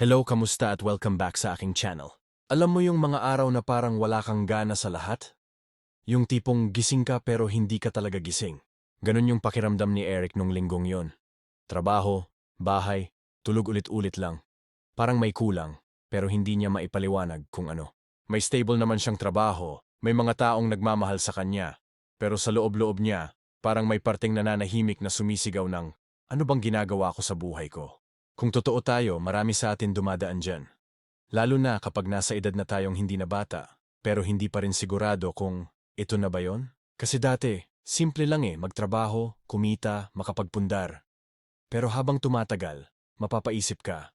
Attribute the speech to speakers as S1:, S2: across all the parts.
S1: Hello, kamusta at welcome back sa aking channel. Alam mo yung mga araw na parang wala kang gana sa lahat? Yung tipong gising ka pero hindi ka talaga gising. Ganon yung pakiramdam ni Eric nung linggong yon. Trabaho, bahay, tulog ulit-ulit lang. Parang may kulang, pero hindi niya maipaliwanag kung ano. May stable naman siyang trabaho, may mga taong nagmamahal sa kanya, pero sa loob-loob niya, parang may parteng nananahimik na sumisigaw ng, ano bang ginagawa ko sa buhay ko? Kung totoo tayo, marami sa atin dumadaan dyan. Lalo na kapag nasa edad na tayong hindi na bata, pero hindi pa rin sigurado kung ito na ba yon? Kasi dati, simple lang eh, magtrabaho, kumita, makapagpundar. Pero habang tumatagal, mapapaisip ka,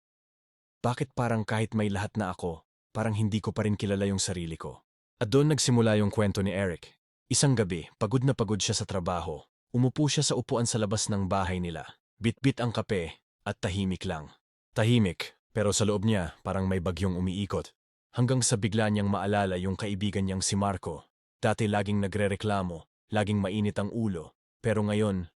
S1: bakit parang kahit may lahat na ako, parang hindi ko pa rin kilala yung sarili ko? At doon nagsimula yung kwento ni Eric. Isang gabi, pagod na pagod siya sa trabaho. Umupo siya sa upuan sa labas ng bahay nila. Bitbit ang kape at tahimik lang. Tahimik, pero sa loob niya parang may bagyong umiikot. Hanggang sa bigla niyang maalala yung kaibigan niyang si Marco. Dati laging nagrereklamo, laging mainit ang ulo. Pero ngayon,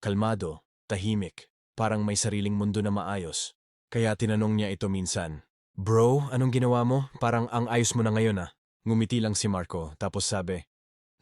S1: kalmado, tahimik, parang may sariling mundo na maayos. Kaya tinanong niya ito minsan, Bro, anong ginawa mo? Parang ang ayos mo na ngayon ah. Ngumiti lang si Marco, tapos sabi,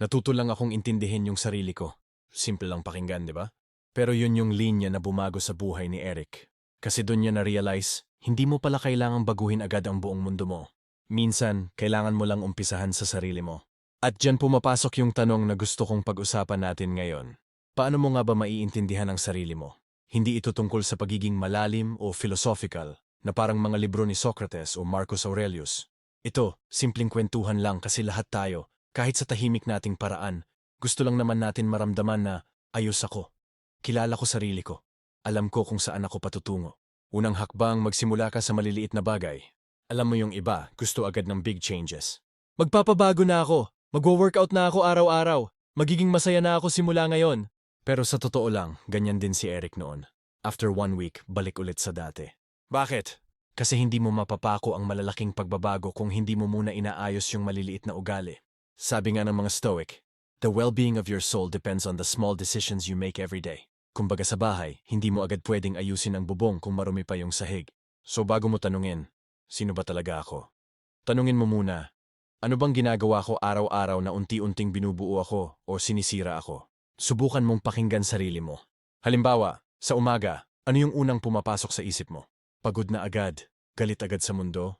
S1: Natuto lang akong intindihin yung sarili ko. Simple lang pakinggan, di ba? Pero yun yung linya na bumago sa buhay ni Eric. Kasi doon niya na-realize, hindi mo pala kailangang baguhin agad ang buong mundo mo. Minsan, kailangan mo lang umpisahan sa sarili mo. At dyan pumapasok yung tanong na gusto kong pag-usapan natin ngayon. Paano mo nga ba maiintindihan ang sarili mo? Hindi ito tungkol sa pagiging malalim o philosophical na parang mga libro ni Socrates o Marcus Aurelius. Ito, simpleng kwentuhan lang kasi lahat tayo, kahit sa tahimik nating paraan, gusto lang naman natin maramdaman na ayos ako. Kilala ko sarili ko. Alam ko kung saan ako patutungo. Unang hakbang magsimula ka sa maliliit na bagay. Alam mo yung iba, gusto agad ng big changes. Magpapabago na ako. Magwo-workout na ako araw-araw. Magiging masaya na ako simula ngayon. Pero sa totoo lang, ganyan din si Eric noon. After one week, balik ulit sa dati. Bakit? Kasi hindi mo mapapako ang malalaking pagbabago kung hindi mo muna inaayos yung maliliit na ugali. Sabi nga ng mga Stoic, the well-being of your soul depends on the small decisions you make every day. Kumbaga sa bahay, hindi mo agad pwedeng ayusin ang bubong kung marumi pa yung sahig. So bago mo tanungin, sino ba talaga ako? Tanungin mo muna, ano bang ginagawa ko araw-araw na unti-unting binubuo ako o sinisira ako? Subukan mong pakinggan sarili mo. Halimbawa, sa umaga, ano yung unang pumapasok sa isip mo? Pagod na agad, galit agad sa mundo?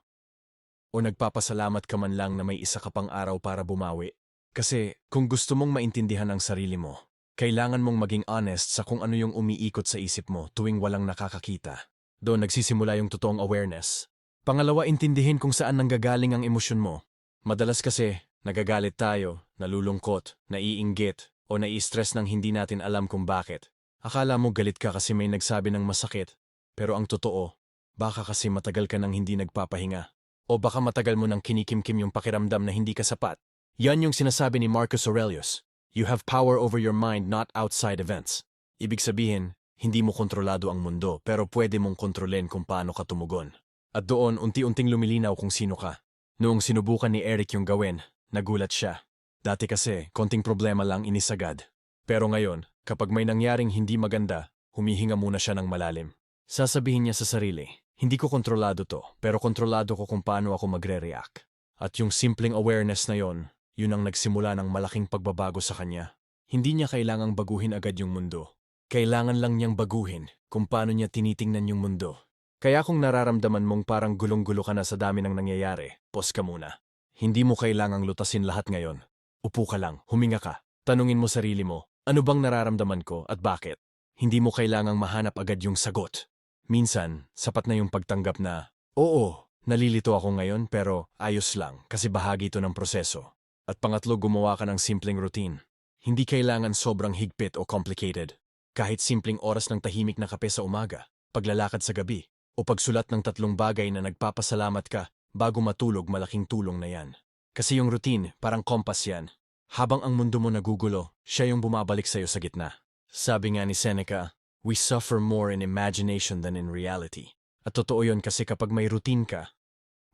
S1: O nagpapasalamat ka man lang na may isa ka pang araw para bumawi? Kasi kung gusto mong maintindihan ang sarili mo, kailangan mong maging honest sa kung ano yung umiikot sa isip mo tuwing walang nakakakita. Doon nagsisimula yung totoong awareness. Pangalawa, intindihin kung saan nanggagaling ang emosyon mo. Madalas kasi, nagagalit tayo, nalulungkot, naiinggit, o nai-stress nang hindi natin alam kung bakit. Akala mo galit ka kasi may nagsabi ng masakit, pero ang totoo, baka kasi matagal ka nang hindi nagpapahinga. O baka matagal mo nang kinikimkim yung pakiramdam na hindi ka sapat. Yan yung sinasabi ni Marcus Aurelius. You have power over your mind not outside events. Ibig sabihin, hindi mo kontrolado ang mundo pero pwede mong kontrolin kung paano ka tumugon. At doon unti-unting lumilinaw kung sino ka. Noong sinubukan ni Eric yung gawin, nagulat siya. Dati kasi, konting problema lang inisagad. Pero ngayon, kapag may nangyaring hindi maganda, humihinga muna siya ng malalim. Sasabihin niya sa sarili, hindi ko kontrolado to, pero kontrolado ko kung paano ako magre-react. At yung simpleng awareness na yon, yun ang nagsimula ng malaking pagbabago sa kanya. Hindi niya kailangang baguhin agad yung mundo. Kailangan lang niyang baguhin kung paano niya tinitingnan yung mundo. Kaya kung nararamdaman mong parang gulong-gulo ka na sa dami ng nangyayari, pos ka muna. Hindi mo kailangang lutasin lahat ngayon. Upo ka lang, huminga ka. Tanungin mo sarili mo, ano bang nararamdaman ko at bakit? Hindi mo kailangang mahanap agad yung sagot. Minsan, sapat na yung pagtanggap na, Oo, nalilito ako ngayon pero ayos lang kasi bahagi ito ng proseso. At pangatlo, gumawa ka ng simpleng routine. Hindi kailangan sobrang higpit o complicated. Kahit simpleng oras ng tahimik na kape sa umaga, paglalakad sa gabi, o pagsulat ng tatlong bagay na nagpapasalamat ka bago matulog malaking tulong na yan. Kasi yung routine, parang kompas yan. Habang ang mundo mo nagugulo, siya yung bumabalik sa'yo sa gitna. Sabi nga ni Seneca, we suffer more in imagination than in reality. At totoo yun kasi kapag may routine ka,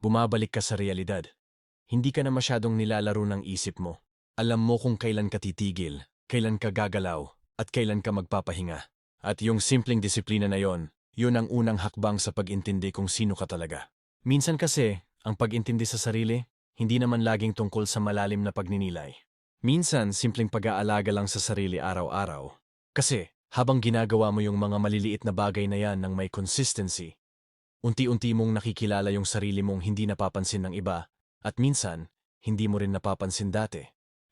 S1: bumabalik ka sa realidad. Hindi ka na masyadong nilalaro ng isip mo. Alam mo kung kailan ka titigil, kailan ka gagalaw, at kailan ka magpapahinga. At yung simpleng disiplina na yon, Yun ang unang hakbang sa pag-intindi kung sino ka talaga. Minsan kasi, ang pag-intindi sa sarili, hindi naman laging tungkol sa malalim na pagninilay. Minsan, simpleng pag-aalaga lang sa sarili araw-araw. Kasi, habang ginagawa mo yung mga maliliit na bagay na yan ng may consistency, unti-unti mong nakikilala yung sarili mong hindi napapansin ng iba, at minsan, hindi mo rin napapansin dati.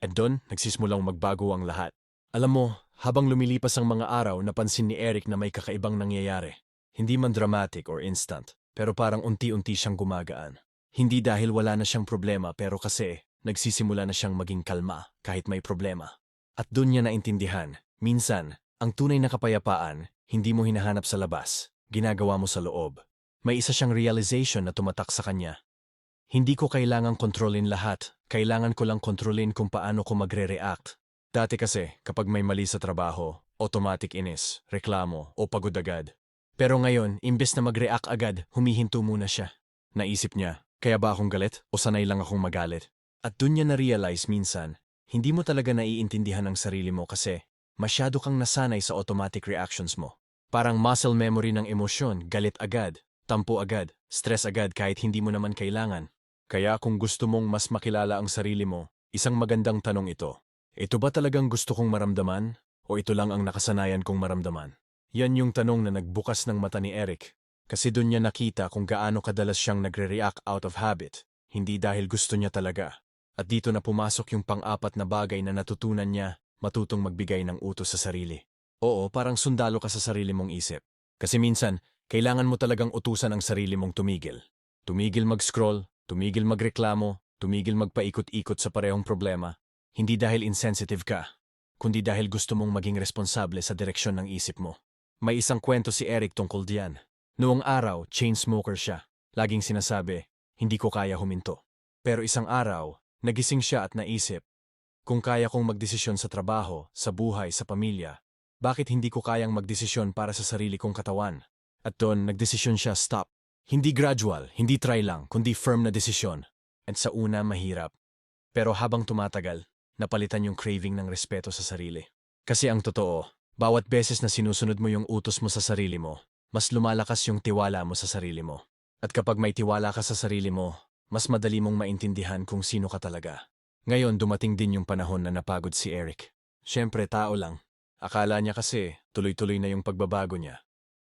S1: At doon, nagsismulang magbago ang lahat. Alam mo, habang lumilipas ang mga araw, napansin ni Eric na may kakaibang nangyayari. Hindi man dramatic or instant, pero parang unti-unti siyang gumagaan. Hindi dahil wala na siyang problema pero kasi nagsisimula na siyang maging kalma kahit may problema. At doon niya naintindihan, minsan, ang tunay na kapayapaan, hindi mo hinahanap sa labas, ginagawa mo sa loob. May isa siyang realization na tumatak sa kanya. Hindi ko kailangang kontrolin lahat, kailangan ko lang kontrolin kung paano ko magre-react. Dati kasi, kapag may mali sa trabaho, automatic inis, reklamo o pagod agad. Pero ngayon, imbes na mag-react agad, humihinto muna siya. Naisip niya, kaya ba akong galit o sanay lang akong magalit? At dun niya na-realize minsan, hindi mo talaga naiintindihan ang sarili mo kasi masyado kang nasanay sa automatic reactions mo. Parang muscle memory ng emosyon, galit agad, tampo agad, stress agad kahit hindi mo naman kailangan. Kaya kung gusto mong mas makilala ang sarili mo, isang magandang tanong ito. Ito ba talagang gusto kong maramdaman o ito lang ang nakasanayan kong maramdaman? Yan yung tanong na nagbukas ng mata ni Eric. Kasi doon niya nakita kung gaano kadalas siyang nagre-react out of habit, hindi dahil gusto niya talaga. At dito na pumasok yung pang-apat na bagay na natutunan niya, matutong magbigay ng utos sa sarili. Oo, parang sundalo ka sa sarili mong isip. Kasi minsan, kailangan mo talagang utusan ang sarili mong tumigil. Tumigil mag-scroll, tumigil magreklamo, tumigil magpaikot-ikot sa parehong problema. Hindi dahil insensitive ka, kundi dahil gusto mong maging responsable sa direksyon ng isip mo. May isang kwento si Eric tungkol diyan. Noong araw, chain smoker siya. Laging sinasabi, hindi ko kaya huminto. Pero isang araw, nagising siya at naisip, kung kaya kong magdesisyon sa trabaho, sa buhay, sa pamilya, bakit hindi ko kayang magdesisyon para sa sarili kong katawan? At doon, nagdesisyon siya stop. Hindi gradual, hindi try lang, kundi firm na desisyon. At sa una, mahirap. Pero habang tumatagal, napalitan yung craving ng respeto sa sarili. Kasi ang totoo, bawat beses na sinusunod mo yung utos mo sa sarili mo, mas lumalakas yung tiwala mo sa sarili mo. At kapag may tiwala ka sa sarili mo, mas madali mong maintindihan kung sino ka talaga. Ngayon dumating din yung panahon na napagod si Eric. Siyempre tao lang. Akala niya kasi tuloy-tuloy na yung pagbabago niya.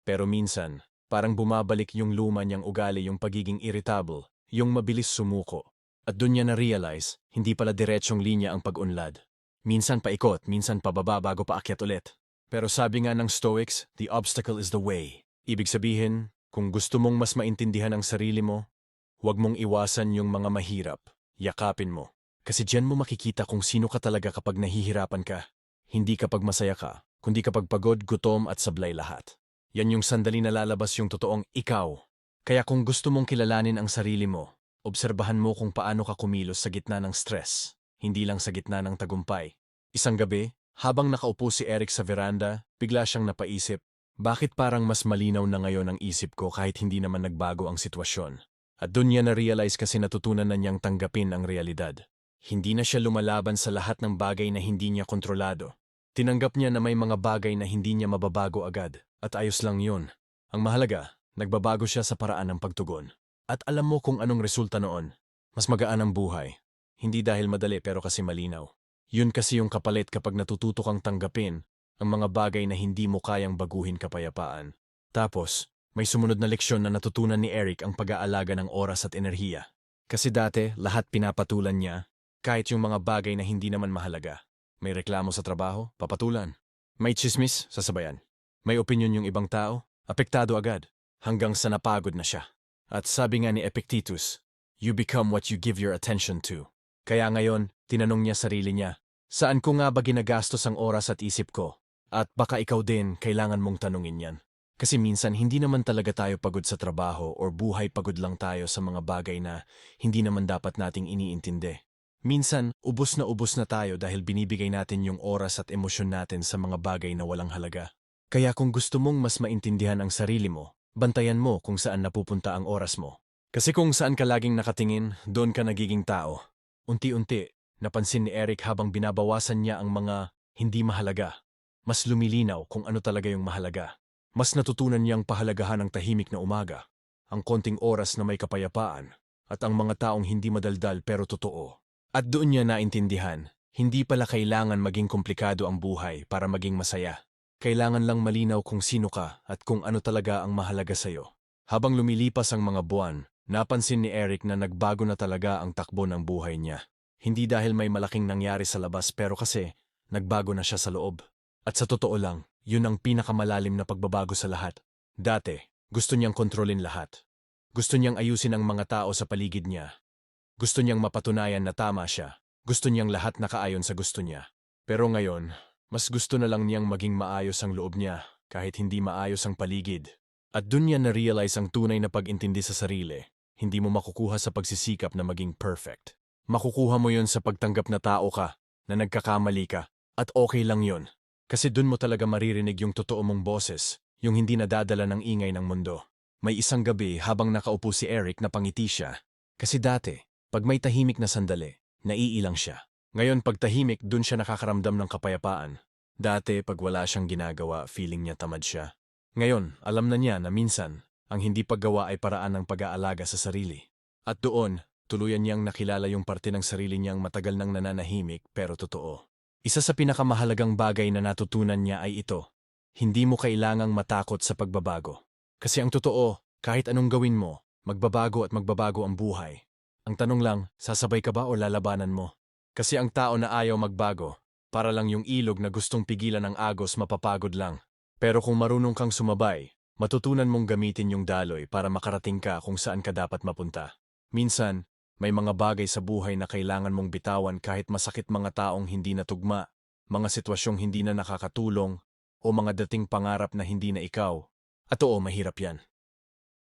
S1: Pero minsan, parang bumabalik yung luma niyang ugali yung pagiging irritable, yung mabilis sumuko. At doon niya na-realize, hindi pala diretsyong linya ang pag-unlad. Minsan paikot, minsan pababa bago paakyat ulit. Pero sabi nga ng Stoics, the obstacle is the way. Ibig sabihin, kung gusto mong mas maintindihan ang sarili mo, huwag mong iwasan yung mga mahirap. Yakapin mo. Kasi diyan mo makikita kung sino ka talaga kapag nahihirapan ka. Hindi kapag masaya ka, kundi kapag pagod, gutom at sablay lahat. Yan yung sandali na lalabas yung totoong ikaw. Kaya kung gusto mong kilalanin ang sarili mo, obserbahan mo kung paano ka kumilos sa gitna ng stress, hindi lang sa gitna ng tagumpay. Isang gabi, habang nakaupo si Eric sa veranda, bigla siyang napaisip, bakit parang mas malinaw na ngayon ang isip ko kahit hindi naman nagbago ang sitwasyon? At doon niya na-realize kasi natutunan na niyang tanggapin ang realidad. Hindi na siya lumalaban sa lahat ng bagay na hindi niya kontrolado. Tinanggap niya na may mga bagay na hindi niya mababago agad, at ayos lang yun. Ang mahalaga, nagbabago siya sa paraan ng pagtugon. At alam mo kung anong resulta noon. Mas magaan ang buhay. Hindi dahil madali pero kasi malinaw. Yun kasi yung kapalit kapag natututo kang tanggapin ang mga bagay na hindi mo kayang baguhin kapayapaan. Tapos, may sumunod na leksyon na natutunan ni Eric ang pag-aalaga ng oras at enerhiya. Kasi dati, lahat pinapatulan niya, kahit yung mga bagay na hindi naman mahalaga. May reklamo sa trabaho, papatulan. May chismis, sasabayan. May opinion yung ibang tao, apektado agad, hanggang sa napagod na siya. At sabi nga ni Epictetus, you become what you give your attention to. Kaya ngayon, tinanong niya sarili niya, saan ko nga ba ginagastos ang oras at isip ko? At baka ikaw din, kailangan mong tanungin yan. Kasi minsan hindi naman talaga tayo pagod sa trabaho or buhay pagod lang tayo sa mga bagay na hindi naman dapat nating iniintindi. Minsan, ubos na ubos na tayo dahil binibigay natin yung oras at emosyon natin sa mga bagay na walang halaga. Kaya kung gusto mong mas maintindihan ang sarili mo, bantayan mo kung saan napupunta ang oras mo. Kasi kung saan ka laging nakatingin, doon ka nagiging tao. Unti-unti, napansin ni Eric habang binabawasan niya ang mga hindi mahalaga. Mas lumilinaw kung ano talaga yung mahalaga. Mas natutunan niyang pahalagahan ang tahimik na umaga, ang konting oras na may kapayapaan, at ang mga taong hindi madaldal pero totoo. At doon niya naintindihan, hindi pala kailangan maging komplikado ang buhay para maging masaya. Kailangan lang malinaw kung sino ka at kung ano talaga ang mahalaga sa'yo. Habang lumilipas ang mga buwan, napansin ni Eric na nagbago na talaga ang takbo ng buhay niya. Hindi dahil may malaking nangyari sa labas pero kasi nagbago na siya sa loob. At sa totoo lang, yun ang pinakamalalim na pagbabago sa lahat. Dati, gusto niyang kontrolin lahat. Gusto niyang ayusin ang mga tao sa paligid niya. Gusto niyang mapatunayan na tama siya. Gusto niyang lahat nakaayon sa gusto niya. Pero ngayon, mas gusto na lang niyang maging maayos ang loob niya kahit hindi maayos ang paligid. At dun niya na-realize ang tunay na pag-intindi sa sarili. Hindi mo makukuha sa pagsisikap na maging perfect. Makukuha mo yon sa pagtanggap na tao ka, na nagkakamali ka, at okay lang yon. Kasi dun mo talaga maririnig yung totoo mong boses, yung hindi nadadala ng ingay ng mundo. May isang gabi habang nakaupo si Eric na pangiti siya. Kasi dati, pag may tahimik na sandali, naiilang siya. Ngayon pag tahimik, dun siya nakakaramdam ng kapayapaan. Dati pag wala siyang ginagawa, feeling niya tamad siya. Ngayon, alam na niya na minsan, ang hindi paggawa ay paraan ng pag-aalaga sa sarili. At doon, tuluyan niyang nakilala yung parte ng sarili niyang matagal nang nananahimik pero totoo. Isa sa pinakamahalagang bagay na natutunan niya ay ito. Hindi mo kailangang matakot sa pagbabago. Kasi ang totoo, kahit anong gawin mo, magbabago at magbabago ang buhay. Ang tanong lang, sasabay ka ba o lalabanan mo? Kasi ang tao na ayaw magbago, para lang yung ilog na gustong pigilan ng agos mapapagod lang. Pero kung marunong kang sumabay, matutunan mong gamitin yung daloy para makarating ka kung saan ka dapat mapunta. Minsan, may mga bagay sa buhay na kailangan mong bitawan kahit masakit mga taong hindi natugma, mga sitwasyong hindi na nakakatulong, o mga dating pangarap na hindi na ikaw. At oo, mahirap yan.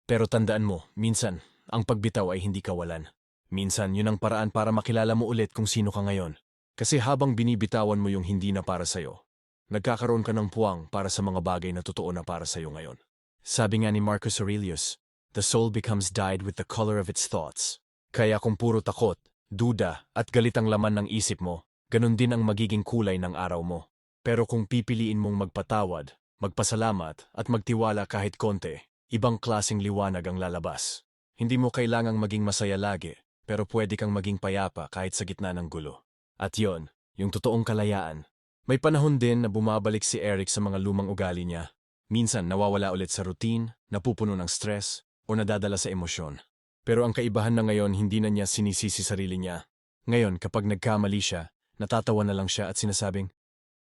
S1: Pero tandaan mo, minsan, ang pagbitaw ay hindi kawalan. Minsan, yun ang paraan para makilala mo ulit kung sino ka ngayon. Kasi habang binibitawan mo yung hindi na para sa'yo, nagkakaroon ka ng puwang para sa mga bagay na totoo na para sa'yo ngayon. Sabi nga ni Marcus Aurelius, the soul becomes dyed with the color of its thoughts. Kaya kung puro takot, duda, at galit ang laman ng isip mo, ganun din ang magiging kulay ng araw mo. Pero kung pipiliin mong magpatawad, magpasalamat, at magtiwala kahit konti, ibang klasing liwanag ang lalabas. Hindi mo kailangang maging masaya lagi, pero pwede kang maging payapa kahit sa gitna ng gulo. At yon, yung totoong kalayaan. May panahon din na bumabalik si Eric sa mga lumang ugali niya. Minsan nawawala ulit sa routine, napupuno ng stress, o nadadala sa emosyon. Pero ang kaibahan na ngayon hindi na niya sinisisi sarili niya. Ngayon kapag nagkamali siya, natatawa na lang siya at sinasabing,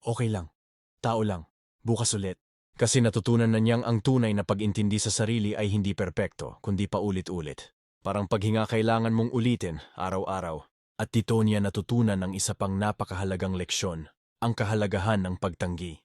S1: Okay lang, tao lang, bukas ulit. Kasi natutunan na niyang ang tunay na pag-intindi sa sarili ay hindi perpekto, kundi paulit-ulit. Parang paghinga kailangan mong ulitin, araw-araw. At dito niya natutunan ang isa pang napakahalagang leksyon, ang kahalagahan ng pagtanggi.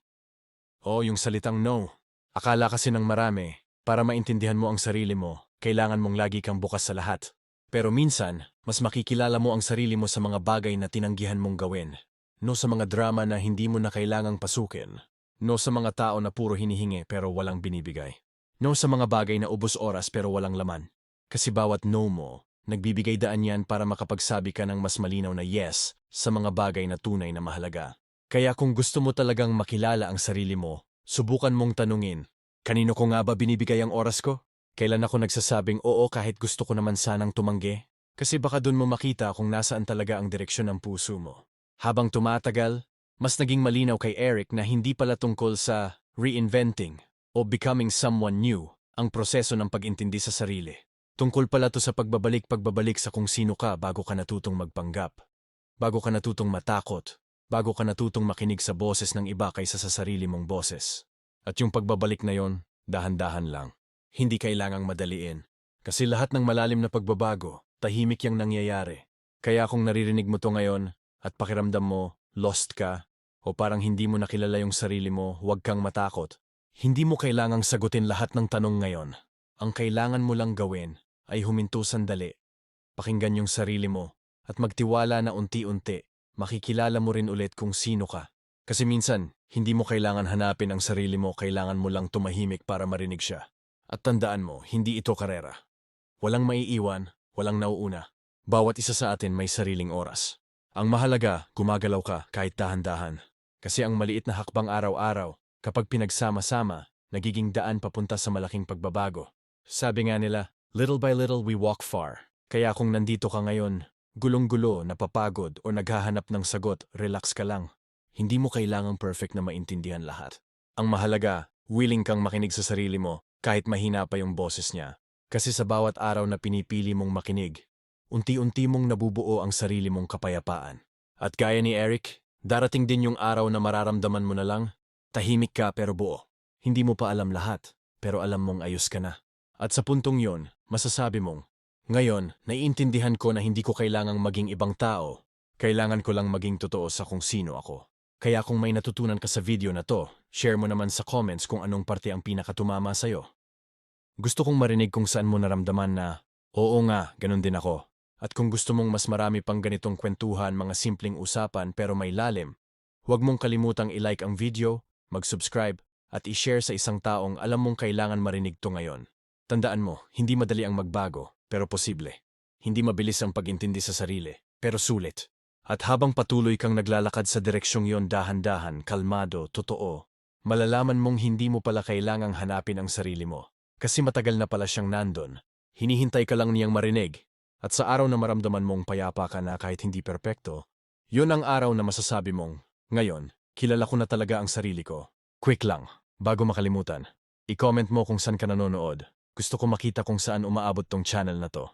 S1: O yung salitang no. Akala kasi ng marami, para maintindihan mo ang sarili mo, kailangan mong lagi kang bukas sa lahat. Pero minsan, mas makikilala mo ang sarili mo sa mga bagay na tinanggihan mong gawin. No sa mga drama na hindi mo na kailangang pasukin. No sa mga tao na puro hinihingi pero walang binibigay. No sa mga bagay na ubos oras pero walang laman. Kasi bawat no mo, nagbibigay daan yan para makapagsabi ka ng mas malinaw na yes sa mga bagay na tunay na mahalaga. Kaya kung gusto mo talagang makilala ang sarili mo, subukan mong tanungin, kanino ko nga ba binibigay ang oras ko? Kailan ako nagsasabing oo kahit gusto ko naman sanang tumanggi? Kasi baka dun mo makita kung nasaan talaga ang direksyon ng puso mo. Habang tumatagal, mas naging malinaw kay Eric na hindi pala tungkol sa reinventing o becoming someone new ang proseso ng pag-intindi sa sarili. Tungkol pala to sa pagbabalik-pagbabalik sa kung sino ka bago ka natutong magpanggap. Bago ka natutong matakot. Bago ka natutong makinig sa boses ng iba kaysa sa sarili mong boses. At yung pagbabalik na yon, dahan-dahan lang. Hindi kailangang madaliin. Kasi lahat ng malalim na pagbabago, tahimik yang nangyayari. Kaya kung naririnig mo to ngayon, at pakiramdam mo, lost ka, o parang hindi mo nakilala yung sarili mo, huwag kang matakot. Hindi mo kailangang sagutin lahat ng tanong ngayon. Ang kailangan mo lang gawin ay huminto sandali, pakinggan yung sarili mo, at magtiwala na unti-unti, makikilala mo rin ulit kung sino ka. Kasi minsan, hindi mo kailangan hanapin ang sarili mo, kailangan mo lang tumahimik para marinig siya. At tandaan mo, hindi ito karera. Walang maiiwan, walang nauuna. Bawat isa sa atin may sariling oras. Ang mahalaga, gumagalaw ka kahit dahan-dahan. Kasi ang maliit na hakbang araw-araw, kapag pinagsama-sama, nagiging daan papunta sa malaking pagbabago. Sabi nga nila, little by little we walk far. Kaya kung nandito ka ngayon, gulong-gulo, napapagod, o naghahanap ng sagot, relax ka lang. Hindi mo kailangang perfect na maintindihan lahat. Ang mahalaga, willing kang makinig sa sarili mo kahit mahina pa yung boses niya. Kasi sa bawat araw na pinipili mong makinig, unti-unti mong nabubuo ang sarili mong kapayapaan. At gaya ni Eric, darating din yung araw na mararamdaman mo na lang, tahimik ka pero buo. Hindi mo pa alam lahat, pero alam mong ayos ka na. At sa puntong yon, masasabi mong, ngayon, naiintindihan ko na hindi ko kailangang maging ibang tao. Kailangan ko lang maging totoo sa kung sino ako. Kaya kung may natutunan ka sa video na to, share mo naman sa comments kung anong parte ang pinakatumama sa'yo. Gusto kong marinig kung saan mo naramdaman na, oo nga, ganun din ako. At kung gusto mong mas marami pang ganitong kwentuhan, mga simpleng usapan pero may lalim, huwag mong kalimutang i-like ang video, mag-subscribe, at i-share sa isang taong alam mong kailangan marinig to ngayon. Tandaan mo, hindi madali ang magbago, pero posible. Hindi mabilis ang pag-intindi sa sarili, pero sulit. At habang patuloy kang naglalakad sa direksyong yon dahan-dahan, kalmado, totoo, malalaman mong hindi mo pala kailangang hanapin ang sarili mo. Kasi matagal na pala siyang nandon. Hinihintay ka lang niyang marinig. At sa araw na maramdaman mong payapa ka na kahit hindi perpekto, yun ang araw na masasabi mong, ngayon, kilala ko na talaga ang sarili ko. Quick lang, bago makalimutan. I-comment mo kung saan ka nanonood. Gusto ko makita kung saan umaabot tong channel na to.